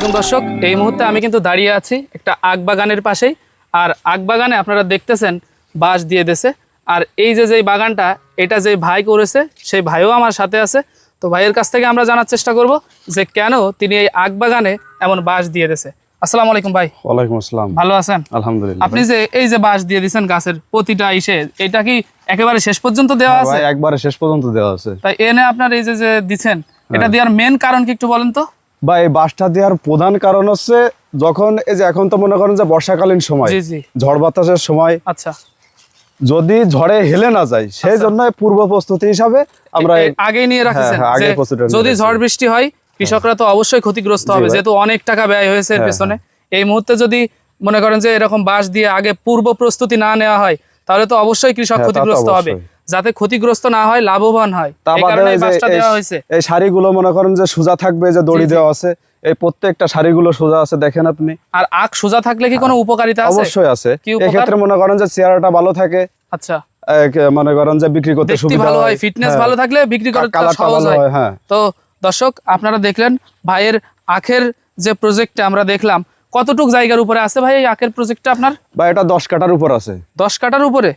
আলাইকুম দর্শক। এই মুহূর্তে আমি কিন্তু দাঁড়িয়ে আছি একটা আখ বাগানের পাশেই। আর আখ বাগানে আপনারা দেখতেছেন বাঁশ দিয়ে দেছে। আর এই যে যেই বাগানটা এটা যে ভাই করেছে সেই ভাইও আমার সাথে আছে। তো ভাইয়ের কাছ থেকে আমরা জানার চেষ্টা করব যে কেন তিনি এই আখ বাগানে এমন বাঁশ দিয়ে দেছে। আসসালামু আলাইকুম ভাই। ওয়ালাইকুম আসসালাম। ভালো আছেন? আলহামদুলিল্লাহ। আপনি যে এই যে বাঁশ দিয়ে দিয়েছেন গাছের প্রতিটা ইসে এটা কি একেবারে শেষ পর্যন্ত দেওয়া আছে ভাই একবারে শেষ পর্যন্ত দেওয়া আছে। তাই এনে আপনার এই যে যে দিচ্ছেন এটা হ্যাঁ। দেওয়ার মেন কারণ কি একটু বলেন তো? বা এই বাসটা দেওয়ার প্রধান কারণ হচ্ছে যখন এই যে এখন তো মনে করেন যে বর্ষাকালীন সময় ঝড় বাতাসের সময় আচ্ছা। যদি ঝড়ে হেলে না যায় সেই জন্য পূর্ব প্রস্তুতি হিসাবে আমরা আগে নিয়ে হ্যাঁ, আগেই যে প্রস্তুতি নিয়ে যদি ঝড় বৃষ্টি হয় কৃষকরা তো অবশ্যই ক্ষতিগ্রস্ত হবে যেহেতু অনেক টাকা ব্যয় হয়েছে এর হ্যাঁ, পেছনে। এই মুহূর্তে যদি মনে করেন যে এরকম বাঁশ দিয়ে আগে পূর্ব প্রস্তুতি না নেওয়া হয় তাহলে তো অবশ্যই কৃষক হ্যাঁ, ক্ষতিগ্রস্ত হবে। যাতে ক্ষতিগ্রস্ত না হয় লাভবান হয়। এই শাড়িগুলো মনে করেন যে সোজা থাকবে যে দড়ি। দেওয়া আছে এই প্রত্যেকটা শাড়িগুলো সোজা আছে দেখেন আপনি। আর আখ সোজা থাকলে কি কোনো উপকারিতা আছে? অবশ্যই আছে। এক্ষেত্রে মনে করেন যে চেহারাটা ভালো থাকে আচ্ছা। মনে করেন যে বিক্রি করতে সুবিধা ভালো হয়। ফিটনেস হ্যাঁ। ভালো থাকলে বিক্রি করা কালারটা সহজ হয়। হয় হ্যাঁ। তো দর্শক আপনারা দেখলেন ভাইয়ের আখের যে প্রজেক্টটা আমরা দেখলাম কতটুক জায়গার উপরে আছে ভাই এই আখের প্রজেক্টটা আপনার? ভাই এটা দশ কাটার উপর আছে। দশ কাটার উপরে?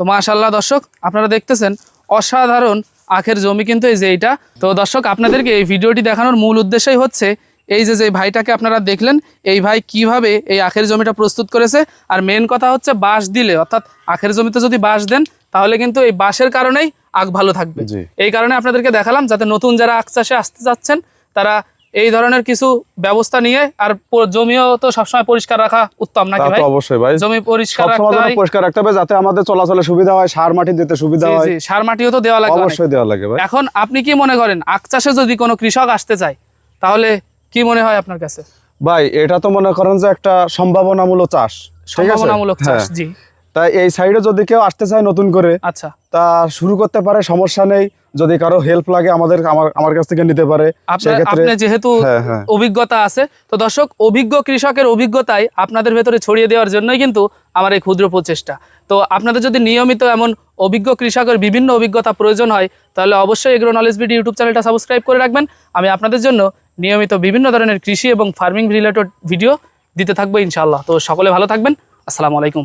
তো মাশাল্লাহ দর্শক আপনারা দেখতেছেন অসাধারণ আখের জমি কিন্তু এই যে এইটা। তো দর্শক আপনাদেরকে এই ভিডিওটি দেখানোর মূল উদ্দেশ্যই হচ্ছে এই যে যে ভাইটাকে আপনারা দেখলেন এই ভাই কীভাবে এই আখের জমিটা প্রস্তুত করেছে। আর মেন কথা হচ্ছে বাঁশ দিলে অর্থাৎ আখের জমিতে যদি বাঁশ দেন তাহলে কিন্তু এই বাঁশের কারণেই আখ ভালো থাকবে। এই কারণে আপনাদেরকে দেখালাম যাতে নতুন যারা আখ চাষে আসতে যাচ্ছেন তারা এই ধরনের কিছু ব্যবস্থা নিয়ে আর জমিও তো সবসময় পরিষ্কার রাখা উত্তম তা নাকি ভাই? অবশ্যই ভাই। জমি পরিষ্কার রাখতে পরিষ্কার রাখতে হবে যাতে আমাদের চলাচলে সুবিধা হয় সার মাটি দিতে সুবিধা হয়। সার মাটিও তো দেওয়া লাগে অবশ্যই দেওয়া লাগে ভাই। এখন আপনি কি মনে করেন আখ চাষে যদি কোনো কৃষক আসতে চায় তাহলে কি মনে হয় আপনার কাছে? ভাই এটা তো মনে করেন যে একটা সম্ভাবনামূলক চাষ সম্ভাবনামূলক চাষ হ্যাঁ। জি। তাই এই সাইডে যদি কেউ আসতে চায় নতুন করে আচ্ছা। তা শুরু করতে পারে সমস্যা নেই। যদি কারও হেল্প লাগে আমাদের আমার আমার কাছ থেকে নিতে পারে আপনি যেহেতু হ্যাঁ, হ্যাঁ। অভিজ্ঞতা আছে তো দর্শক অভিজ্ঞ কৃষকের অভিজ্ঞতাই আপনাদের ভেতরে ছড়িয়ে দেওয়ার জন্যই কিন্তু আমার এই ক্ষুদ্র প্রচেষ্টা। তো আপনাদের যদি নিয়মিত এমন অভিজ্ঞ কৃষকের বিভিন্ন অভিজ্ঞতা প্রয়োজন হয় তাহলে অবশ্যই এগ্রো নলেজ বিডি ইউটিউব চ্যানেলটা সাবস্ক্রাইব করে রাখবেন। আমি আপনাদের জন্য নিয়মিত বিভিন্ন ধরনের কৃষি এবং ফার্মিং রিলেটেড ভিডিও দিতে থাকব ইনশাআল্লাহ। তো সকলে ভালো থাকবেন। আসসালামু আলাইকুম।